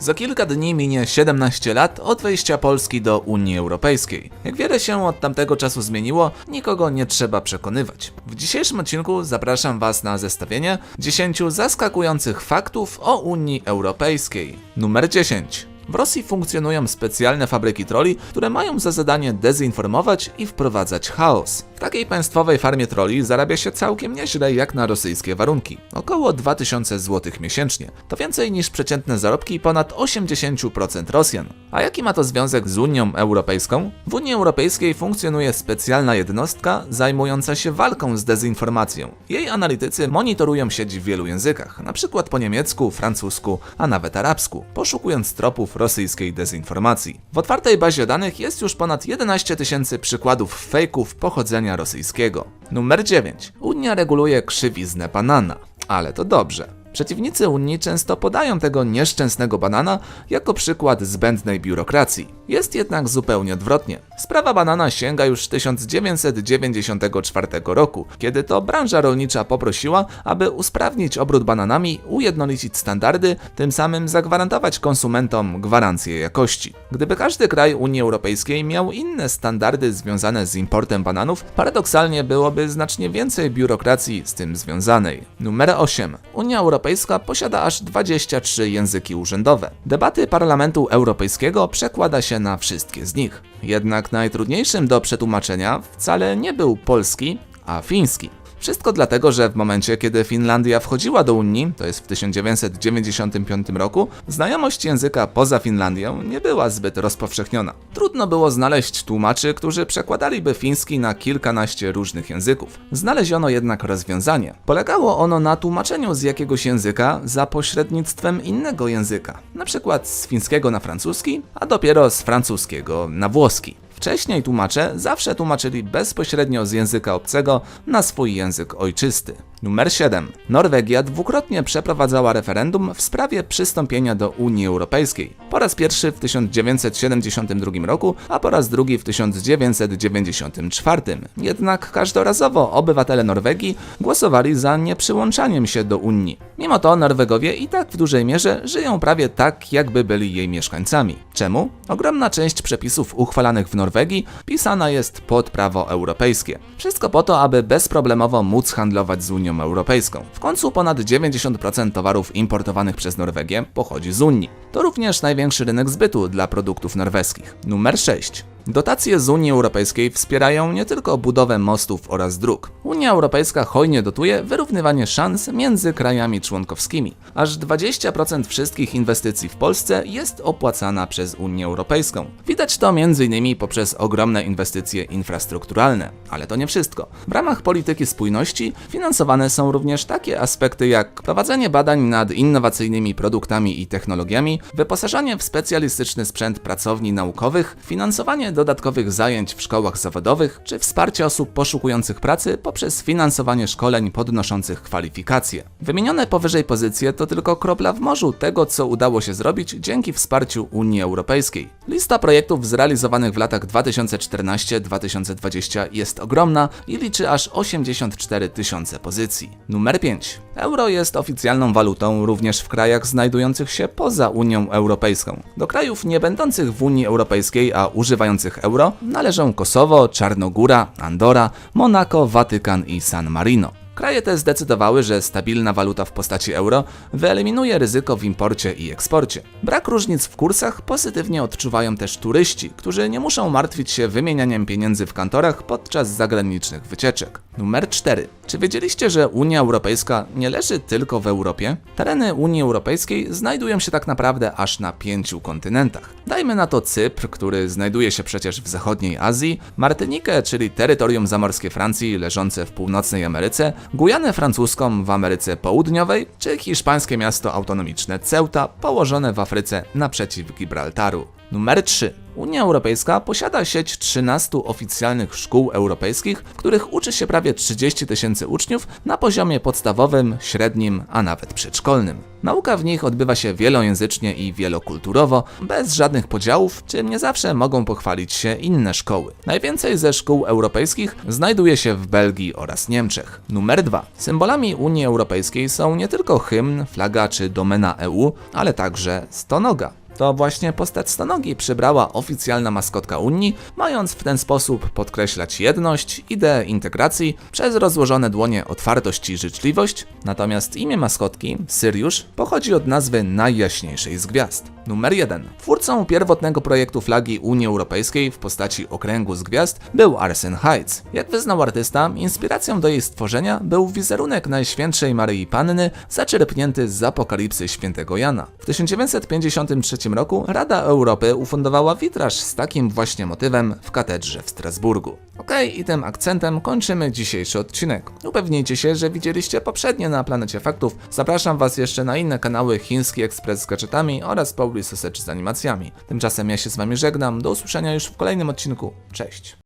Za kilka dni minie 17 lat od wejścia Polski do Unii Europejskiej. Jak wiele się od tamtego czasu zmieniło, nikogo nie trzeba przekonywać. W dzisiejszym odcinku zapraszam Was na zestawienie 10 zaskakujących faktów o Unii Europejskiej. Numer 10. W Rosji funkcjonują specjalne fabryki troli, które mają za zadanie dezinformować i wprowadzać chaos. Takiej państwowej farmie troli zarabia się całkiem nieźle jak na rosyjskie warunki. Około 2000 zł miesięcznie. To więcej niż przeciętne zarobki ponad 80% Rosjan. A jaki ma to związek z Unią Europejską? W Unii Europejskiej funkcjonuje specjalna jednostka zajmująca się walką z dezinformacją. Jej analitycy monitorują sieć w wielu językach, przykład po niemiecku, francusku, a nawet arabsku, poszukując tropów rosyjskiej dezinformacji. W otwartej bazie danych jest już ponad 11 tysięcy przykładów fejków pochodzenia rosyjskiego. Numer 9. Unia reguluje krzywiznę banana. Ale to dobrze. Przeciwnicy Unii często podają tego nieszczęsnego banana jako przykład zbędnej biurokracji. Jest jednak zupełnie odwrotnie. Sprawa banana sięga już 1994 roku, kiedy to branża rolnicza poprosiła, aby usprawnić obrót bananami, ujednolicić standardy, tym samym zagwarantować konsumentom gwarancję jakości. Gdyby każdy kraj Unii Europejskiej miał inne standardy związane z importem bananów, paradoksalnie byłoby znacznie więcej biurokracji z tym związanej. Numer 8. Unia Europejska posiada aż 23 języki urzędowe. Debaty Parlamentu Europejskiego przekłada się na wszystkie z nich. Jednak najtrudniejszym do przetłumaczenia wcale nie był polski, a fiński. Wszystko dlatego, że w momencie, kiedy Finlandia wchodziła do Unii, to jest w 1995 roku, znajomość języka poza Finlandią nie była zbyt rozpowszechniona. Trudno było znaleźć tłumaczy, którzy przekładaliby fiński na kilkanaście różnych języków. Znaleziono jednak rozwiązanie. Polegało ono na tłumaczeniu z jakiegoś języka za pośrednictwem innego języka, na przykład z fińskiego na francuski, a dopiero z francuskiego na włoski. Wcześniej tłumacze zawsze tłumaczyli bezpośrednio z języka obcego na swój język ojczysty. Numer 7. Norwegia dwukrotnie przeprowadzała referendum w sprawie przystąpienia do Unii Europejskiej. Po raz pierwszy w 1972 roku, a po raz drugi w 1994. Jednak każdorazowo obywatele Norwegii głosowali za nieprzyłączaniem się do Unii. Mimo to Norwegowie i tak w dużej mierze żyją prawie tak, jakby byli jej mieszkańcami. Czemu? Ogromna część przepisów uchwalanych w Norwegii pisana jest pod prawo europejskie. Wszystko po to, aby bezproblemowo móc handlować z Unią Europejską. W końcu ponad 90% towarów importowanych przez Norwegię pochodzi z Unii. To również największy rynek zbytu dla produktów norweskich. Numer 6. Dotacje z Unii Europejskiej wspierają nie tylko budowę mostów oraz dróg. Unia Europejska hojnie dotuje wyrównywanie szans między krajami członkowskimi. Aż 20% wszystkich inwestycji w Polsce jest opłacana przez Unię Europejską. Widać to m.in. poprzez ogromne inwestycje infrastrukturalne. Ale to nie wszystko. W ramach polityki spójności finansowane są również takie aspekty jak prowadzenie badań nad innowacyjnymi produktami i technologiami, wyposażanie w specjalistyczny sprzęt pracowni naukowych, finansowanie dodatkowych zajęć w szkołach zawodowych, czy wsparcie osób poszukujących pracy poprzez finansowanie szkoleń podnoszących kwalifikacje. Wymienione powyżej pozycje to tylko kropla w morzu tego, co udało się zrobić dzięki wsparciu Unii Europejskiej. Lista projektów zrealizowanych w latach 2014-2020 jest ogromna i liczy aż 84 tysiące pozycji. Numer 5. Euro jest oficjalną walutą również w krajach znajdujących się poza Unią Europejską. Do krajów nie będących w Unii Europejskiej, a używających euro należą Kosowo, Czarnogóra, Andora, Monako, Watykan i San Marino. Kraje te zdecydowały, że stabilna waluta w postaci euro wyeliminuje ryzyko w imporcie i eksporcie. Brak różnic w kursach pozytywnie odczuwają też turyści, którzy nie muszą martwić się wymienianiem pieniędzy w kantorach podczas zagranicznych wycieczek. Numer 4. Czy wiedzieliście, że Unia Europejska nie leży tylko w Europie? Tereny Unii Europejskiej znajdują się tak naprawdę aż na pięciu kontynentach. Dajmy na to Cypr, który znajduje się przecież w zachodniej Azji, Martynikę, czyli terytorium zamorskie Francji leżące w północnej Ameryce, Gujanę francuską w Ameryce Południowej, czy hiszpańskie miasto autonomiczne Ceuta położone w Afryce naprzeciw Gibraltaru. Numer 3. Unia Europejska posiada sieć 13 oficjalnych szkół europejskich, w których uczy się prawie 30 tysięcy uczniów na poziomie podstawowym, średnim, a nawet przedszkolnym. Nauka w nich odbywa się wielojęzycznie i wielokulturowo, bez żadnych podziałów, czym nie zawsze mogą pochwalić się inne szkoły. Najwięcej ze szkół europejskich znajduje się w Belgii oraz Niemczech. Numer 2. Symbolami Unii Europejskiej są nie tylko hymn, flaga czy domena EU, ale także stonoga. To właśnie postać stonogi przybrała oficjalna maskotka Unii, mając w ten sposób podkreślać jedność, ideę integracji przez rozłożone dłonie otwartość i życzliwość, natomiast imię maskotki, Syriusz, pochodzi od nazwy najjaśniejszej z gwiazd. Numer 1. Twórcą pierwotnego projektu flagi Unii Europejskiej w postaci okręgu z gwiazd był Arsen Heights. Jak wyznał artysta, inspiracją do jej stworzenia był wizerunek Najświętszej Maryi Panny zaczerpnięty z apokalipsy świętego Jana. W 1953 roku Rada Europy ufundowała witraż z takim właśnie motywem w katedrze w Strasburgu. Okej, i tym akcentem kończymy dzisiejszy odcinek. Upewnijcie się, że widzieliście poprzednie na Planecie Faktów. Zapraszam Was jeszcze na inne kanały Chiński Ekspres z gadżetami oraz Pauli Sausage z animacjami. Tymczasem ja się z Wami żegnam. Do usłyszenia już w kolejnym odcinku. Cześć!